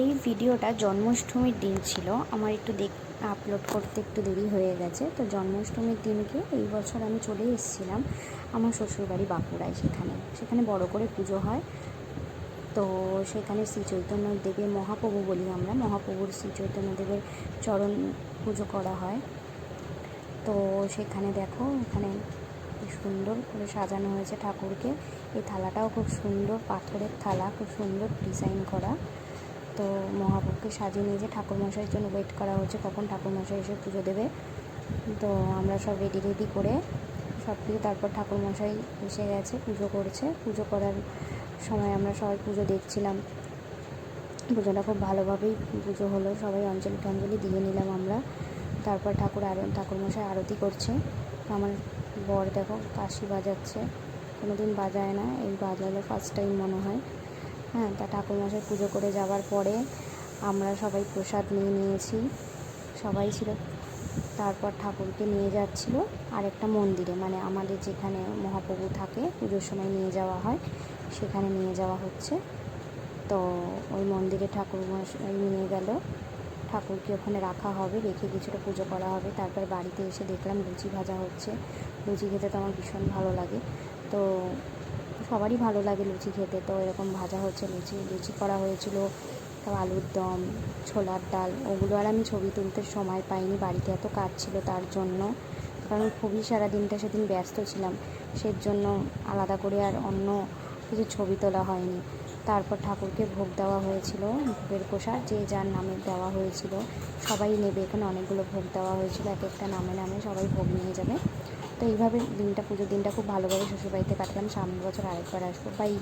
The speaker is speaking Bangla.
এই ভিডিওটা জন্মাষ্টমীর দিন ছিল। আমার একটু দেখ আপলোড করতে একটু দেরি হয়ে গেছে। তো জন্মাষ্টমীর দিনকে এই বছর আমি চলে এসেছিলাম আমার শ্বশুরবাড়ি বাঁকুড়ায় সেখানে। সেখানে বড় করে পুজো হয়। তো সেখানে শ্রী চৈতন্য দেবের মহাপ্রভু বলি আমরা। মহাপ্রভুর শ্রী চৈতন্য দেবের চরণ পুজো করা হয়। তো সেখানে দেখো, এখানে সুন্দর করে সাজানো হয়েছে ঠাকুরকে। এই থালাটাও খুব সুন্দর, পাথরের থালা, খুব সুন্দর ডিজাইন করা। তো মহাপ্রভুকে সাজিয়ে নিয়ে যে ঠাকুরমশাইয়ের জন্য ওয়েট করা হচ্ছে, কখন ঠাকুরমশাই এসে পুজো দেবে? তো আমরা সব রেডি রেডি করে সব কিছু তারপর ঠাকুরমশাই এসে গেছে, পুজো করছে। পুজো করার সময় আমরা সবাই পুজো দেখছিলাম। পুজোটা খুব ভালোভাবেই পুজো হলো। সবাই অঞ্জলি টঞ্জলি দিয়ে নিলাম আমরা। তারপর ঠাকুর আর, ঠাকুরমশাই আরতি করছে। আমার বর দেখো, কাশি বাজাচ্ছে। কোনো দিন বাজায় না। এই বাজালো ফার্স্ট টাইম মনে হয়। হ্যাঁ তা ঠাকুরমশাই পুজো করে যাওয়ার পরে আমরা সবাই প্রসাদ নিয়ে নিয়েছি। সবাই ছিল। তারপর ঠাকুরকে নিয়ে যাচ্ছিল আরেকটা মন্দিরে। মানে আমাদের যেখানে মহাপ্রভু থাকে, পুজোর সময় নিয়ে যাওয়া হয়, সেখানে নিয়ে যাওয়া হচ্ছে। তো ওই মন্দিরে ঠাকুর নিয়ে গেল। ঠাকুরকে ওখানে রাখা হবে, রেখে কিছুটা পুজো করা হবে। তারপর বাড়িতে এসে দেখলাম লুচি ভাজা হচ্ছে। লুচি খেতে তো আমার ভীষণ ভালো লাগে। তো সবারই ভালো লাগে লুচি খেতে। তো এরকম ভাজা হচ্ছে লুচি লুচি করা হয়েছিল। তাও আলুর দম, ছোলার ডাল, ওগুলো আর আমি ছবি তুলতে সময় পাইনি। বাড়িতে এত কাজ ছিল তার জন্য। কারণ খুবই সারা দিনটা সেদিন ব্যস্ত ছিলাম। সের জন্য আলাদা করে আর অন্য কিছু ছবি তোলা হয়নি। তারপর ঠাকুরকে ভোগ দেওয়া হয়েছিল, ভোগের প্রসাদ, যে যার নামে দেওয়া হয়েছিল। সবাই নেবে, এখানে অনেকগুলো ভোগ দেওয়া হয়েছিল। এক একটা নামে নামে সবাই ভোগ নিয়ে যাবে। তো এইভাবে দিনটা পুজোর দিনটা খুব ভালোভাবে শ্বশুরবাড়িতে কাটলাম। সামনের বছর আরেকবার আসব। বাই